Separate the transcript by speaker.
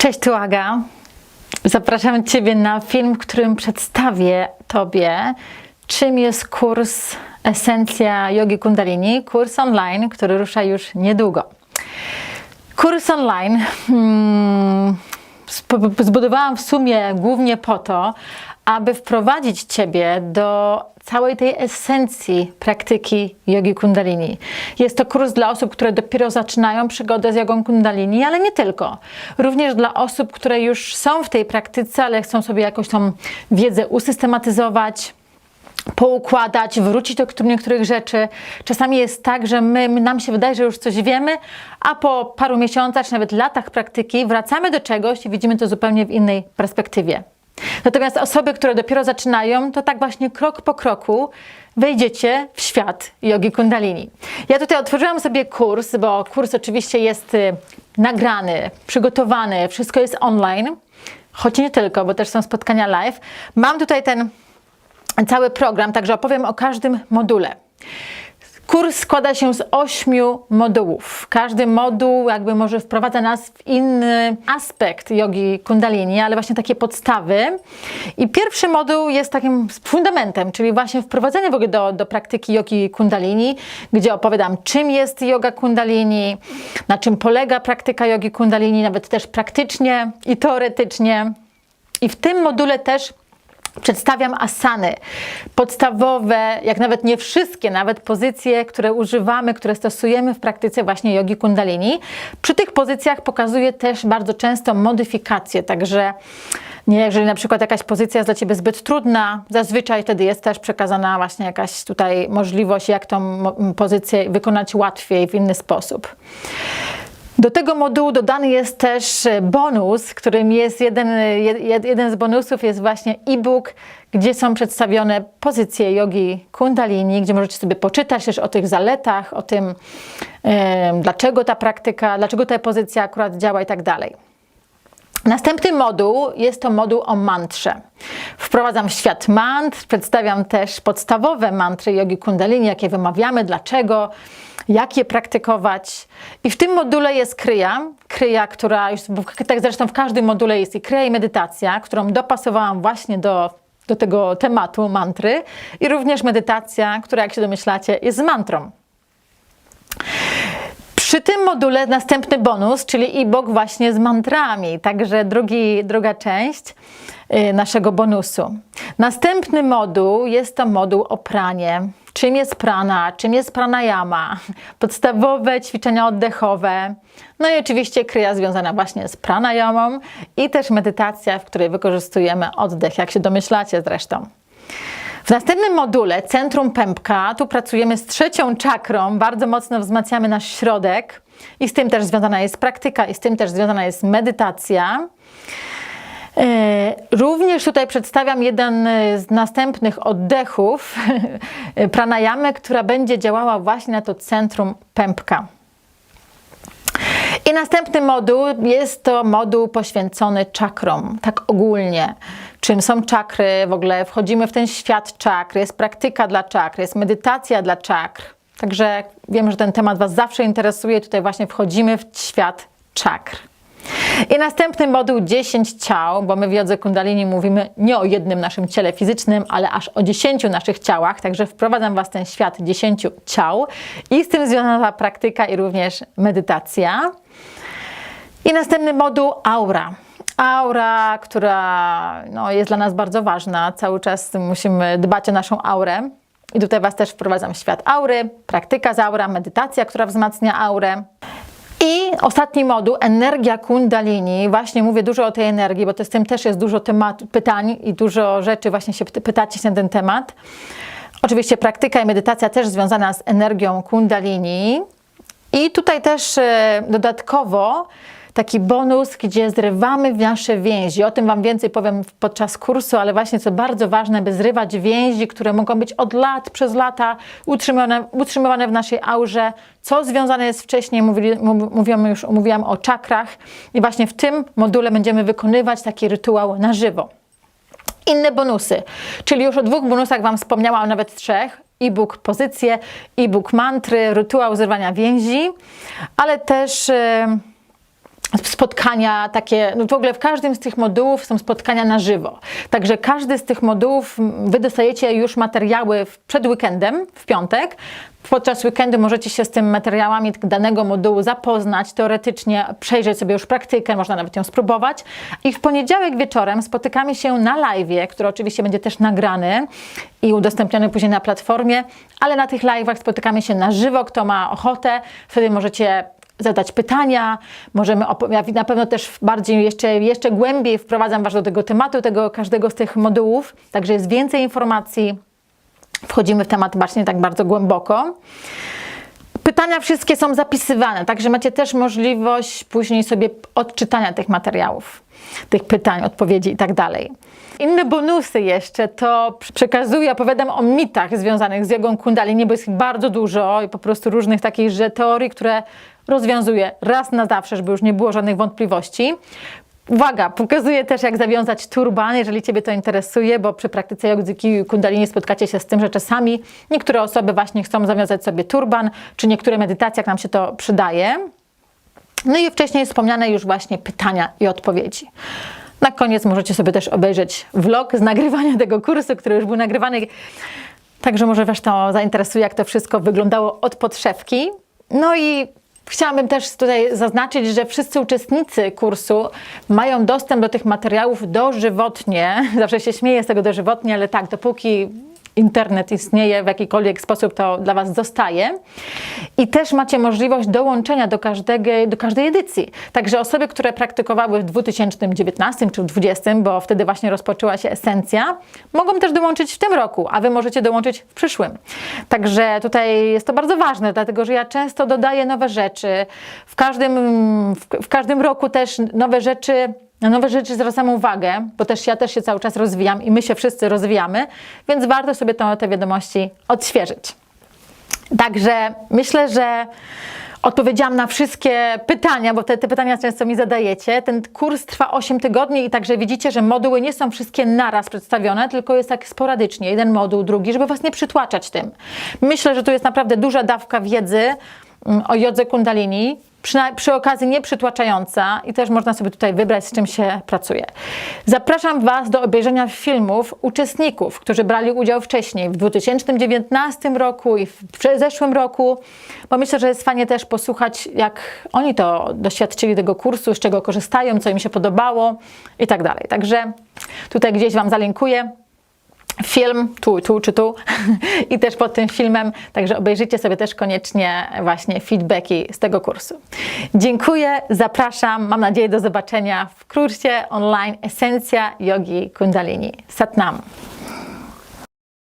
Speaker 1: Cześć, tu Aga. Zapraszam Ciebie na film, w którym przedstawię Tobie, czym jest kurs Esencja Yogi Kundalini, kurs online, który rusza już niedługo. Kurs online hmm, zbudowałam w sumie głównie po to, aby wprowadzić Ciebie do całej tej esencji praktyki jogi kundalini. Jest to kurs dla osób, które dopiero zaczynają przygodę z jogą kundalini, ale nie tylko. Również dla osób, które już są w tej praktyce, ale chcą sobie jakoś tą wiedzę usystematyzować, poukładać, wrócić do niektórych rzeczy. Czasami jest tak, że my, nam się wydaje, że już coś wiemy, a po paru miesiącach, czy nawet latach praktyki wracamy do czegoś i widzimy to zupełnie w innej perspektywie. Natomiast osoby, które dopiero zaczynają, to tak właśnie krok po kroku wejdziecie w świat jogi kundalini. Ja tutaj otworzyłam sobie kurs, bo kurs oczywiście jest y, nagrany, przygotowany, wszystko jest online, choć nie tylko, bo też są spotkania live. Mam tutaj ten cały program, także opowiem o każdym module. Kurs składa się z ośmiu modułów. Każdy moduł jakby może wprowadza nas w inny aspekt jogi kundalini, ale właśnie takie podstawy. I pierwszy moduł jest takim fundamentem, czyli właśnie wprowadzenie w ogóle do, do praktyki jogi kundalini, gdzie opowiadam czym jest yoga kundalini, na czym polega praktyka jogi kundalini, nawet też praktycznie i teoretycznie. I w tym module też Przedstawiam asany, podstawowe, jak nawet nie wszystkie, nawet pozycje, które używamy, które stosujemy w praktyce właśnie jogi kundalini. Przy tych pozycjach pokazuję też bardzo często modyfikacje, także nie, jeżeli na przykład jakaś pozycja jest dla Ciebie zbyt trudna, zazwyczaj wtedy jest też przekazana właśnie jakaś tutaj możliwość, jak tą pozycję wykonać łatwiej, w inny sposób. Do tego modułu dodany jest też bonus, którym jest jeden, jeden z bonusów jest właśnie e-book, gdzie są przedstawione pozycje jogi kundalini, gdzie możecie sobie poczytać też o tych zaletach, o tym, dlaczego ta praktyka, dlaczego ta pozycja akurat działa i tak dalej. Następny moduł jest to moduł o mantrze. Wprowadzam w świat mantr, przedstawiam też podstawowe mantry jogi kundalini, jakie wymawiamy, dlaczego, jak je praktykować. I w tym module jest kryja, kryja, która już, tak zresztą w każdym module jest i kryja i medytacja, którą dopasowałam właśnie do, do tego tematu mantry i również medytacja, która jak się domyślacie jest z mantrą. Przy tym module następny bonus, czyli e-book właśnie z mantrami, także drugi, druga część y, naszego bonusu. Następny moduł jest to moduł o pranie. Czym jest prana, czym jest pranayama, podstawowe ćwiczenia oddechowe, no i oczywiście kryja związana właśnie z pranayamą i też medytacja, w której wykorzystujemy oddech, jak się domyślacie zresztą. W następnym module, centrum pępka, tu pracujemy z trzecią czakrą, bardzo mocno wzmacniamy nasz środek i z tym też związana jest praktyka i z tym też związana jest medytacja. E, również tutaj przedstawiam jeden z następnych oddechów pranayamy, która będzie działała właśnie na to centrum pępka. I następny moduł jest to moduł poświęcony czakrom, tak ogólnie. Czym są czakry, w ogóle wchodzimy w ten świat czakr, jest praktyka dla czakr, jest medytacja dla czakr. Także wiem, że ten temat Was zawsze interesuje. Tutaj właśnie wchodzimy w świat czakr. I następny moduł 10 ciał, bo my w jodze kundalini mówimy nie o jednym naszym ciele fizycznym, ale aż o 10 naszych ciałach, także wprowadzam Was w ten świat 10 ciał i z tym związana praktyka i również medytacja. I następny moduł aura. Aura, która no, jest dla nas bardzo ważna. Cały czas musimy dbać o naszą aurę. I tutaj Was też wprowadzam w świat aury, praktyka z aura, medytacja, która wzmacnia aurę. I ostatni moduł, energia kundalini. Właśnie mówię dużo o tej energii, bo to z tym też jest dużo temat, pytań i dużo rzeczy właśnie się pytacie się na ten temat. Oczywiście praktyka i medytacja też związana z energią kundalini. I tutaj też e, dodatkowo taki bonus, gdzie zrywamy nasze więzi. O tym Wam więcej powiem podczas kursu, ale właśnie co bardzo ważne, by zrywać więzi, które mogą być od lat, przez lata utrzymywane, utrzymywane w naszej aurze, co związane jest wcześniej, mówili, mówiłam już, mówiłam o czakrach i właśnie w tym module będziemy wykonywać taki rytuał na żywo. Inne bonusy, czyli już o dwóch bonusach Wam wspomniałam, nawet trzech, e-book pozycje, e-book mantry, rytuał zrywania więzi, ale też... Yy, spotkania takie, no w ogóle w każdym z tych modułów są spotkania na żywo. Także każdy z tych modułów, wy dostajecie już materiały przed weekendem, w piątek. Podczas weekendu możecie się z tym materiałami danego modułu zapoznać, teoretycznie przejrzeć sobie już praktykę, można nawet ją spróbować. I w poniedziałek wieczorem spotykamy się na live, który oczywiście będzie też nagrany i udostępniony później na platformie, ale na tych live'ach spotykamy się na żywo, kto ma ochotę, wtedy możecie zadać pytania, możemy ja na pewno też bardziej, jeszcze, jeszcze głębiej wprowadzam Was do tego tematu, tego każdego z tych modułów, także jest więcej informacji, wchodzimy w temat właśnie tak bardzo głęboko. Pytania wszystkie są zapisywane, także macie też możliwość później sobie odczytania tych materiałów, tych pytań, odpowiedzi i tak dalej. Inne bonusy jeszcze to przekazuję, opowiadam o mitach związanych z jogą kundalini, bo jest ich bardzo dużo i po prostu różnych takich że teorii, które rozwiązuję raz na zawsze, żeby już nie było żadnych wątpliwości. Uwaga, pokazuję też jak zawiązać turban, jeżeli Ciebie to interesuje, bo przy praktyce jogi kundalini spotkacie się z tym, że czasami niektóre osoby właśnie chcą zawiązać sobie turban, czy niektóre medytacje, jak nam się to przydaje. No i wcześniej wspomniane już właśnie pytania i odpowiedzi. Na koniec możecie sobie też obejrzeć vlog z nagrywania tego kursu, który już był nagrywany. Także może Was to zainteresuje, jak to wszystko wyglądało od podszewki. No i chciałabym też tutaj zaznaczyć, że wszyscy uczestnicy kursu mają dostęp do tych materiałów dożywotnie. Zawsze się śmieję z tego dożywotnie, ale tak, dopóki internet istnieje w jakikolwiek sposób, to dla Was zostaje. I też macie możliwość dołączenia do, każdego, do każdej edycji. Także osoby, które praktykowały w 2019 czy w 2020, bo wtedy właśnie rozpoczęła się esencja, mogą też dołączyć w tym roku, a Wy możecie dołączyć w przyszłym. Także tutaj jest to bardzo ważne, dlatego że ja często dodaję nowe rzeczy. W każdym, w, w każdym roku też nowe rzeczy na nowe rzeczy zwracam uwagę, bo też ja też się cały czas rozwijam i my się wszyscy rozwijamy, więc warto sobie to, te wiadomości odświeżyć. Także myślę, że odpowiedziałam na wszystkie pytania, bo te, te pytania często mi zadajecie. Ten kurs trwa 8 tygodni i także widzicie, że moduły nie są wszystkie naraz przedstawione, tylko jest tak sporadycznie, jeden moduł, drugi, żeby Was nie przytłaczać tym. Myślę, że tu jest naprawdę duża dawka wiedzy mm, o jodze kundalini, przy, przy okazji nie przytłaczająca i też można sobie tutaj wybrać, z czym się pracuje. Zapraszam Was do obejrzenia filmów uczestników, którzy brali udział wcześniej, w 2019 roku i w zeszłym roku, bo myślę, że jest fajnie też posłuchać, jak oni to doświadczyli tego kursu, z czego korzystają, co im się podobało i tak dalej. Także tutaj gdzieś Wam zalinkuję film, tu, tu czy tu i też pod tym filmem, także obejrzyjcie sobie też koniecznie właśnie feedbacki z tego kursu. Dziękuję, zapraszam, mam nadzieję do zobaczenia w kursie online Esencja Jogi Kundalini. Satnam.